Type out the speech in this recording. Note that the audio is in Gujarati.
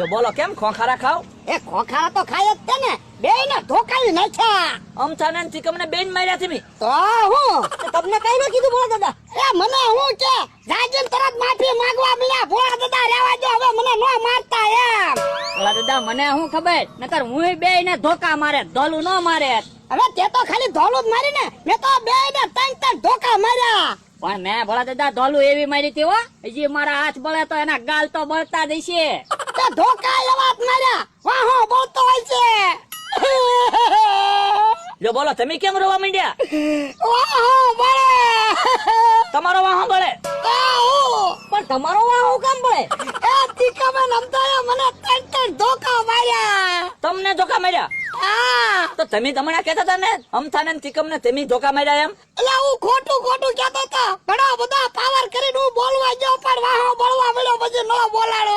જો બોલો કેમ ખોખારા ખાવ? એ ખોખારા તો ખાય જ છે ને. બે ને ધોકાવી નાખ્યા અમથાને ચીકમને બેન માર્યા તમે તો હું? તમને કઈ ન કીધું ભોળા દાદા. એ મને હું કે જાજીન તરત માફી માંગવા મળ્યા બોલા દાદા રેવા દો. હવે મને નો મારતા એમ. બોલા દાદા મને હું ખબર? નકર હું બે ને ધોકા મારે ધોલું નો મારે. હવે તે તો ખાલી ધોલું જ મારી ને. મેં તો બે ને ત્રણ ત્રણ ધોકા માર્યા. પણ મેં ભોળા દાદા ધોલું એવી મારી હતી હો. હજી મારા હાથ બળે તો એના ગાલ તો બળતા દેશે તે ધોકા એવા જ માર્યા. હા બોલતો હોય છે. જો બોલો તમે કેમ રોવા માંડ્યા? વાહો બળે તમારો વાહો બળે પણ તમારો વાહો કેમ બળે એ તીખાબેન અમદાએ મને ત્રણ ત્રણ ધોકા માર્યા. તમને ધોકા માર્યા? તો તમે હમણાં કહેતા હતા ને અમથાને ને ચીકમને તમે ધોકા માર્યા એમ? એટલે હું ખોટું ખોટું કહેતો હતો. ઘણા બધા પાવર કરીને હું બોલવા ગયો પણ વાહો બોલવા મળ્યો પછી ન બોલાડો.